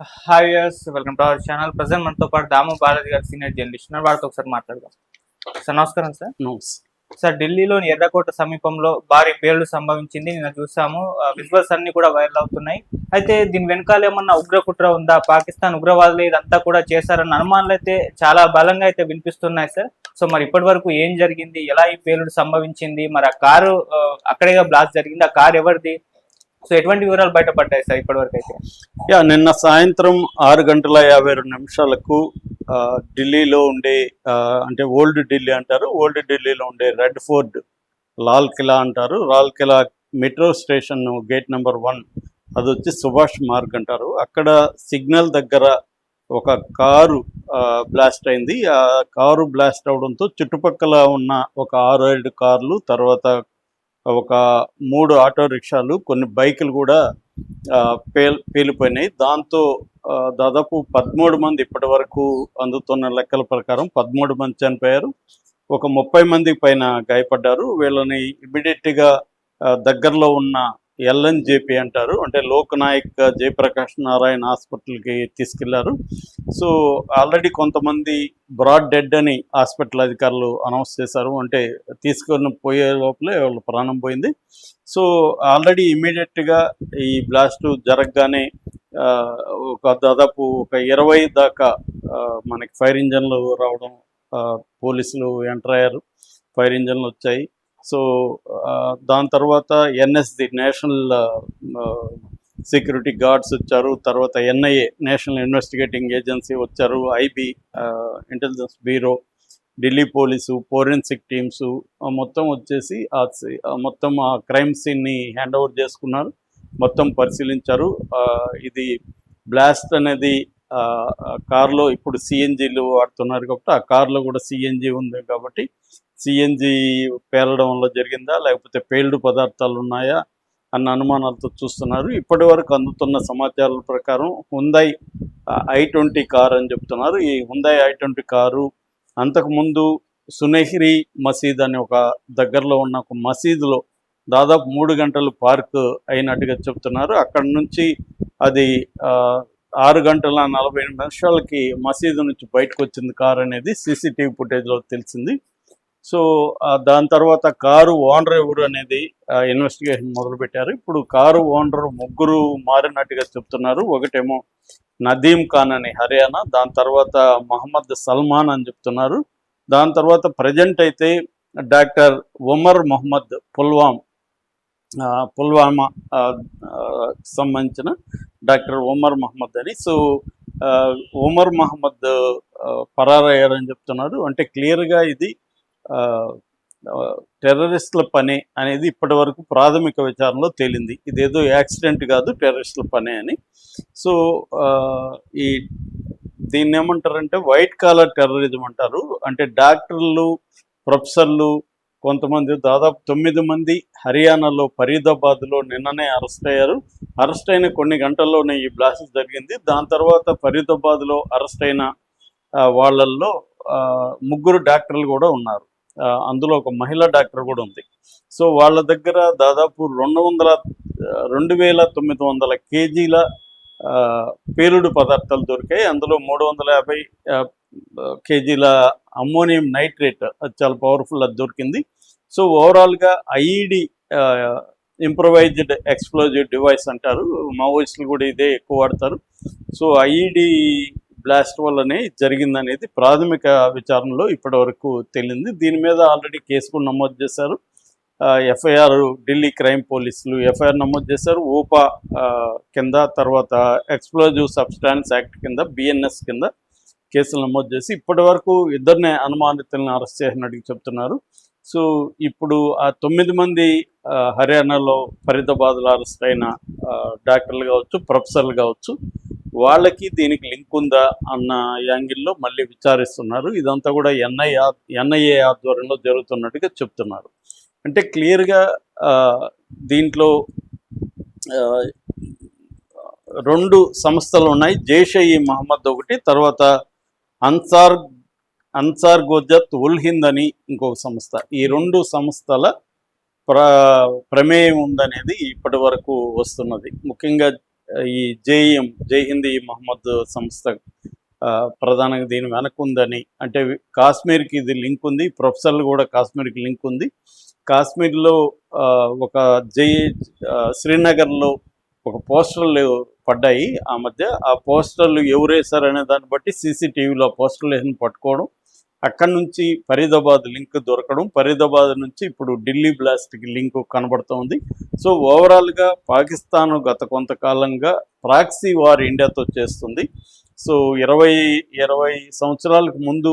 Hi yes welcome to our channel present మనతో పాటు దాము బాలాజీ గారు సీనియర్ జర్నలిస్ట్ వారితో ఒకసారి మాట్లాడదాం. సార్ నమస్కారం సార్ సార్ ఢిల్లీలోని ఎర్రకోట సమీపంలో భారీ పేలుడు సంభవించింది. నిన్న చూసాము. విజువల్స్ అన్ని కూడా వైరల్ అవుతున్నాయి. అయితే దీని వెనకాల ఏమన్నా ఉగ్ర కుట్ర ఉందా? పాకిస్తాన్ ఉగ్రవాదులు ఇదంతా కూడా చేశారన్న అనుమానాలు అయితే చాలా బలంగా అయితే వినిపిస్తున్నాయి సార్ సో మరి ఇప్పటి వరకు ఏం జరిగింది? ఎలా ఈ పేలుడు సంభవించింది? మరి ఆ కారు ఆ, అక్కడేగా బ్లాస్ట్ జరిగింది. ఆ కారు ఎవరిది? సో ఎటువంటి వివరాలు బయటపడ్డాయి సార్ ఇప్పటివరకు అయితే యా నిన్న సాయంత్రం ఆరు గంటల యాభై రెండు నిమిషాలకు ఆ, ఢిల్లీలో ఉండే ఆ, అంటే ఓల్డ్ ఢిల్లీ అంటారు ఓల్డ్ ఢిల్లీలో ఉండే రెడ్ ఫోర్డ్ లాల్ కిలా అంటారు. Lal Qila metro station gate number one అది వచ్చి సుభాష్ మార్గ్ అంటారు. అక్కడ సిగ్నల్ దగ్గర ఒక కారు బ్లాస్ట్ అయింది. ఆ కారు బ్లాస్ట్ అవడంతో చుట్టుపక్కల ఉన్న ఒక ఆరు ఏడు కార్లు తర్వాత ఒక మూడు ఆటో రిక్షాలు కొన్ని బైకులు కూడా పేల్ పేలిపోయినాయి. దాంతో ఆ, దాదాపు పదమూడు మంది ఇప్పటి వరకు అందుతున్న లెక్కల ప్రకారం పదమూడు మంది చనిపోయారు. ఒక ముప్పై మంది పైన గాయపడ్డారు. వీళ్ళని ఇమీడియట్గా దగ్గరలో ఉన్న ఎల్ఎన్జేపీ అంటారు. అంటే లోక్నాయక్ జయప్రకాష్ నారాయణ హాస్పిటల్కి తీసుకెళ్ళారు. సో ఆల్రెడీ కొంతమంది బ్రాడ్ డెడ్ అని హాస్పిటల్ అధికారులు అనౌన్స్ చేశారు. అంటే తీసుకొని పోయే లోపలే వాళ్ళ ప్రాణం పోయింది. సో ఆల్రెడీ ఇమీడియట్గా ఈ బ్లాస్ట్ జరగగానే ఆ, ఒక దాదాపు ఒక ఇరవై దాకా మనకి ఫైర్ ఇంజన్లు రావడం పోలీసులు ఎంటర్ అయ్యారు. ఫైర్ ఇంజన్లు వచ్చాయి. సో ఆ, దాని తర్వాత ఎన్ఎస్ది నేషనల్ సెక్యూరిటీ గార్డ్స్ వచ్చారు. తర్వాత ఎన్ఐఏ నేషనల్ ఇన్వెస్టిగేటింగ్ ఏజెన్సీ వచ్చారు. IB intelligence bureau Delhi police forensic teams మొత్తం వచ్చేసి ఆ సి- మొత్తం ఆ క్రైమ్ సీన్ని హ్యాండ్ ఓవర్ చేసుకున్నారు. మొత్తం పరిశీలించారు. ఆ, ఇది బ్లాస్ట్ అనేది ఆ, కార్లో ఇప్పుడు సిఎన్జీలు వాడుతున్నారు కాబట్టి ఆ కార్లో కూడా సిఎన్జీ ఉంది కాబట్టి సిఎన్జి పేలడం వల్ల జరిగిందా? లేకపోతే పేల్డ్ పదార్థాలు ఉన్నాయా అన్న అనుమానాలతో చూస్తున్నారు. ఇప్పటి వరకు అందుతున్న సమాచారాల ప్రకారం హుందాయ్ ఐ ట్వంటీ కార్ అని చెప్తున్నారు. ఈ హుందాయ్ ఐ ట్వంటీ కారు అంతకుముందు సునెహ్రి మసీద్ అనే ఒక దగ్గరలో ఉన్న ఒక మసీదులో దాదాపు మూడు గంటలు పార్క్ అయినట్టుగా చెప్తున్నారు. అక్కడ నుంచి అది ఆ, ఆరు గంటల నలభై ఎనిమిది నిమిషాలకి మసీదు నుంచి బయటకు వచ్చింది కార్ అనేది సీసీటీవీ ఫుటేజ్లో తెలిసింది. సో దాని తర్వాత కారు ఓనర్ ఎవరు అనేది ఇన్వెస్టిగేషన్ మొదలుపెట్టారు. ఇప్పుడు కారు ఓనర్ ముగ్గురు మారినట్టుగా చెప్తున్నారు. ఒకటేమో నదీం ఖాన్ అని హర్యానా దాని తర్వాత మహమ్మద్ సల్మాన్ అని చెప్తున్నారు. దాని తర్వాత ప్రజెంట్ అయితే డాక్టర్ ఉమర్ మొహమ్మద్ పుల్వామ్ ఆ, పుల్వామా సంబంధించిన డాక్టర్ ఉమర్ మహమ్మద్ అని. సో ఆ, ఉమర్ మహమ్మద్ పరారయ్యారని చెప్తున్నారు. అంటే క్లియర్గా ఇది టెర్రరిస్టుల పని అనేది ఇప్పటి వరకు ప్రాథమిక విచారణలో తేలింది. ఇదేదో యాక్సిడెంట్ కాదు టెర్రరిస్టుల పని అని. సో ఆ, ఈ దీన్ని ఏమంటారంటే వైట్ కాలర్ టెర్రరిజం అంటారు. అంటే డాక్టర్లు ప్రొఫెసర్లు కొంతమంది దాదాపు తొమ్మిది మంది హర్యానాలో ఫరీదాబాద్లో నిన్ననే అరెస్ట్ అయ్యారు. అరెస్ట్ అయిన కొన్ని గంటల్లోనే ఈ బ్లాస్ట్ జరిగింది. దాని తర్వాత ఫరీదాబాద్లో అరెస్ట్ అయిన ఆ, వాళ్ళల్లో ఆ, ముగ్గురు డాక్టర్లు కూడా ఉన్నారు. అందులో ఒక మహిళా డాక్టర్ కూడా ఉంది. సో వాళ్ళ దగ్గర దాదాపు రెండు వందల రెండు వేల తొమ్మిది వందల కేజీల పేలుడు పదార్థాలు దొరికాయి. అందులో మూడు వందల యాభై కేజీల అమ్మోనియం నైట్రేట్ అది చాలా పవర్ఫుల్ అది దొరికింది. సో ఓవరాల్గా ఐఈడి ఇంప్రొవైజ్డ్ ఎక్స్ప్లోజివ్ డివైస్ అంటారు. మావోయిస్టులు కూడా ఇదే ఎక్కువ వాడతారు. సో ఐఈడి బ్లాస్ట్ వల్లనే జరిగిందనేది ప్రాథమిక విచారణలో ఇప్పటివరకు తేలింది. దీని మీద ఆల్రెడీ కేసు కూడా నమోదు చేశారు. ఎఫ్ఐఆర్ ఢిల్లీ క్రైమ్ పోలీసులు ఎఫ్ఐఆర్ నమోదు చేశారు. ఓపా కింద తర్వాత ఎక్స్ప్లోజివ్ సబ్స్టాన్స్ యాక్ట్ కింద బిఎన్ఎస్ కింద కేసులు నమోదు చేసి ఇప్పటి వరకు ఇద్దరిని అనుమానితులను అరెస్ట్ చేసినట్టు చెప్తున్నారు. సో ఇప్పుడు ఆ తొమ్మిది మంది హర్యానాలో ఫరీదాబాద్లో అరెస్ట్ అయిన డాక్టర్లు కావచ్చు ప్రొఫెసర్లు కావచ్చు వాళ్ళకి దీనికి లింక్ ఉందా అన్న యాంగిల్లో మళ్ళీ విచారిస్తున్నారు. ఇదంతా కూడా ఎన్ఐ ఎన్ఐఏ ఆధ్వర్యంలో జరుగుతున్నట్టుగా చెప్తున్నారు. అంటే క్లియర్గా దీంట్లో రెండు సంస్థలు ఉన్నాయి. జైషే ఈ మహమ్మద్ ఒకటి తర్వాత అన్సార్ అన్సార్ గోజత్ ఉల్ హింద్ అని ఇంకొక సంస్థ. ఈ రెండు సంస్థల ప్ర ప్రమేయం ఉందనేది ఇప్పటి వరకు వస్తున్నది. ముఖ్యంగా ఈ జేఈఎం జై హిందీ మహమ్మద్ సంస్థ ఆ, ప్రధానంగా దీని వెనక ఉందని. అంటే కాశ్మీర్కి ఇది లింక్ ఉంది ప్రొఫెసర్లు కూడా కాశ్మీర్కి లింక్ ఉంది. కాశ్మీర్లో ఒక జై శ్రీనగర్లో ఒక పోస్టర్లు పడ్డాయి ఆ మధ్య. ఆ పోస్టర్లు ఎవరేశారనే దాన్ని బట్టి సీసీటీవీలో పోస్టర్లు వేసిన పట్టుకోవడం అక్కడి నుంచి ఫరీదాబాద్ లింక్ దొరకడం. ఫరీదాబాద్ నుంచి ఇప్పుడు ఢిల్లీ బ్లాస్ట్కి లింక్ కనబడుతోంది సో ఓవరాల్గా పాకిస్తాన్ గత కొంతకాలంగా ప్రాక్సీ వార్ ఇండియాతో చేస్తుంది. సో ఇరవై ఇరవై సంవత్సరాలకు ముందు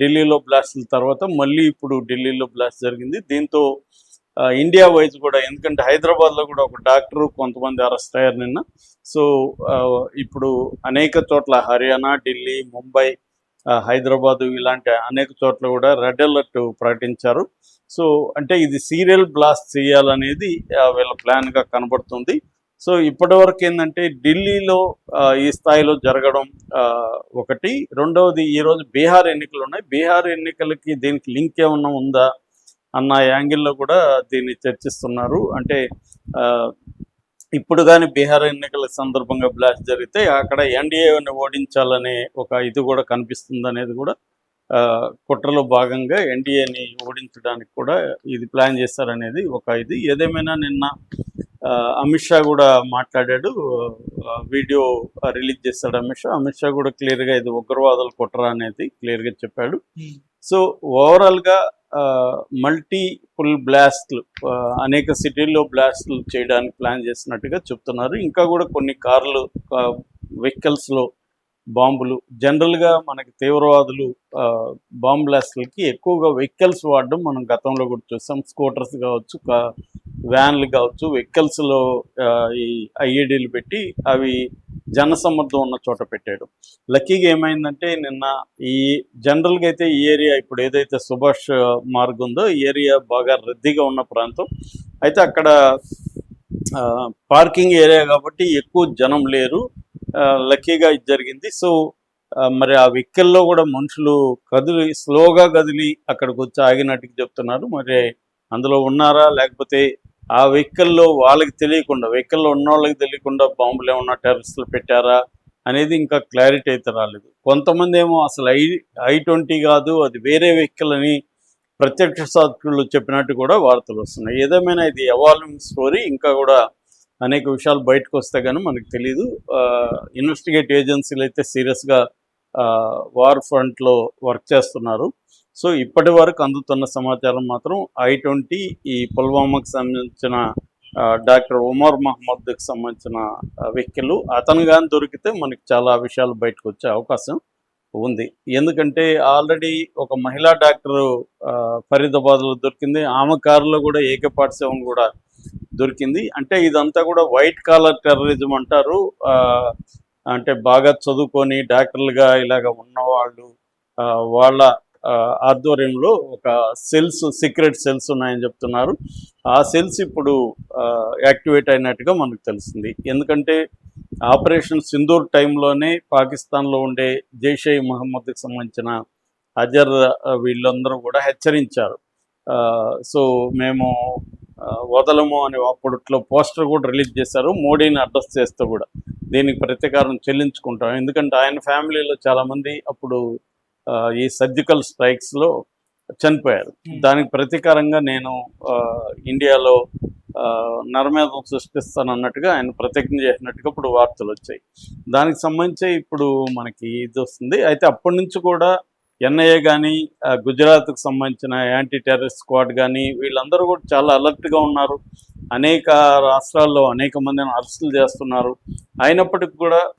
ఢిల్లీలో బ్లాస్ట్ల తర్వాత మళ్ళీ ఇప్పుడు ఢిల్లీలో బ్లాస్ట్ జరిగింది. దీంతో ఇండియా వైజ్ కూడా ఎందుకంటే హైదరాబాద్లో కూడా ఒక డాక్టర్ కొంతమంది అరెస్ట్ అయ్యారు నిన్న. సో ఇప్పుడు అనేక చోట్ల హర్యానా ఢిల్లీ ముంబై హైదరాబాదు ఇలాంటి అనేక చోట్ల కూడా రెడ్ అలర్ట్ ప్రకటించారు. సో అంటే ఇది సీరియల్ బ్లాస్ట్ చేయాలనేది వీళ్ళ ప్లాన్గా కనబడుతుంది. సో ఇప్పటి వరకు ఏంటంటే ఢిల్లీలో ఈ స్థాయిలో జరగడం ఒకటి. రెండవది ఈరోజు బీహార్ ఎన్నికలు ఉన్నాయి. బీహార్ ఎన్నికలకి దీనికి లింక్ ఏమన్నా ఉందా? అన్న యాంగిల్లో కూడా దీన్ని చర్చిస్తున్నారు. అంటే ఇప్పుడు కానీ బీహార్ ఎన్నికల సందర్భంగా బ్లాస్ట్ జరిగితే అక్కడ ఎన్డీఏని ఓడించాలనే ఒక ఇది కూడా కనిపిస్తుంది అనేది కూడా కుట్రలో భాగంగా ఎన్డీఏని ఓడించడానికి కూడా ఇది ప్లాన్ చేస్తారనేది ఒక ఇది. ఏదేమైనా నిన్న అమిత్ షా కూడా మాట్లాడాడు వీడియో రిలీజ్ చేస్తాడు అమిత్ షా. అమిత్ షా కూడా క్లియర్గా ఇది ఉగ్రవాదుల కుట్ర అనేది క్లియర్గా చెప్పాడు. సో ఓవరాల్గా మల్టీపుల్ బ్లాస్ట్లు అనేక సిటీల్లో బ్లాస్ట్లు చేయడానికి ప్లాన్ చేసినట్టుగా చెప్తున్నారు. ఇంకా కూడా కొన్ని కార్లు వెహికల్స్లో బాంబులు జనరల్గా మనకి తీవ్రవాదులు ఆ, బాంబ్ బ్లాస్ట్లకి ఎక్కువగా వెహికల్స్ వాడడం మనం గతంలో కూడా చూసాం. స్కూటర్స్ కావచ్చు కా- వ్యాన్లు కావచ్చు వెహికల్స్లో ఈ ఐఈడీలు పెట్టి అవి జనసమర్థం ఉన్న చోట పెట్టాడు. లక్కీగా ఏమైందంటే నిన్న ఈ జనరల్గా అయితే ఈ ఏరియా ఇప్పుడు ఏదైతే సుభాష్ మార్గ్ ఉందో ఈ ఏరియా బాగా రద్దీగా ఉన్న ప్రాంతం. అయితే అక్కడ ఆ, పార్కింగ్ ఏరియా కాబట్టి ఎక్కువ జనం లేరు. ఆ, లక్కీగా ఇది జరిగింది. సో మరి ఆ వెహికల్లో కూడా మనుషులు కదిలి స్లోగా కదిలి అక్కడికి వచ్చి ఆగినట్టుగా చెప్తున్నారు. మరి అందులో ఉన్నారా? లేకపోతే ఆ వెహికల్లో వాళ్ళకి తెలియకుండా వెహికల్లో ఉన్న వాళ్ళకి తెలియకుండా బాంబులు ఏమన్నా టెర్రస్లు పెట్టారా అనేది ఇంకా క్లారిటీ అయితే రాలేదు. కొంతమంది ఏమో అసలు ఐ ఐ ట్వంటీ కాదు అది వేరే వెహికల్ అని ప్రత్యక్ష సాధకులు చెప్పినట్టు కూడా వార్తలు వస్తున్నాయి. ఏదేమైనా ఇది ఎవాల్వింగ్ స్టోరీ ఇంకా కూడా అనేక విషయాలు బయటకు వస్తే కానీ మనకు తెలియదు ఇన్వెస్టిగేట్ ఏజెన్సీలు అయితే సీరియస్గా వార్ ఫ్రంట్లో వర్క్ చేస్తున్నారు. సో ఇప్పటి వరకు అందుతున్న సమాచారం మాత్రం ఐ ట్వంటీ ఈ పుల్వామాకు సంబంధించిన డాక్టర్ ఉమర్ మహమ్మద్కి సంబంధించిన వెహికల్ అతను కానీ దొరికితే మనకి చాలా విషయాలు బయటకు వచ్చే అవకాశం ఉంది. ఎందుకంటే ఆల్రెడీ ఒక మహిళా డాక్టర్ ఫరీదాబాద్లో దొరికింది. ఆమె కారులో కూడా ఏకే పార్ట్ సెవెన్ కూడా దొరికింది. అంటే ఇదంతా కూడా వైట్ కాలర్ టెర్రరిజం అంటారు. ఆ, అంటే బాగా చదువుకొని డాక్టర్లుగా ఇలాగ ఉన్నవాళ్ళు ఆ, వాళ్ళ ఆధ్వర్యంలో ఒక సెల్స్ సీక్రెట్ సెల్స్ ఉన్నాయని చెప్తున్నారు. ఆ సెల్స్ ఇప్పుడు యాక్టివేట్ అయినట్టుగా మనకు తెలిసింది ఎందుకంటే ఆపరేషన్ సింధూర్ టైంలోనే పాకిస్తాన్లో ఉండే జైషే మహమ్మద్కి సంబంధించిన అజర్ వీళ్ళందరూ కూడా హెచ్చరించారు. ఆ, సో మేము వదలము అని అప్పట్లో పోస్టర్ కూడా రిలీజ్ చేశారు. మోడీని అడ్రస్ చేస్తూ కూడా. దీనికి ప్రతీకారం చెల్లించుకుంటాం. ఎందుకంటే ఆయన ఫ్యామిలీలో చాలామంది అప్పుడు ఈ సర్జికల్ స్ట్రైక్స్లో చనిపోయారు. Hmm. దానికి ప్రతీకారంగా నేను ఇండియాలో నరమేధం సృష్టిస్తాను అన్నట్టుగా ఆయన ప్రతిజ్ఞ చేసినట్టుగా ఇప్పుడు వార్తలు వచ్చాయి దానికి సంబంధించి ఇప్పుడు మనకి ఇది వస్తుంది. అయితే అప్పటి నుంచి కూడా ఎన్ఐఏ కానీ గుజరాత్కు సంబంధించిన యాంటీ టెర్రరిస్ట్ స్క్వాడ్ కానీ వీళ్ళందరూ కూడా చాలా అలర్ట్గా ఉన్నారు. అనేక రాష్ట్రాల్లో అనేక మందిని అరెస్టులు చేస్తున్నారు. అయినప్పటికీ కూడా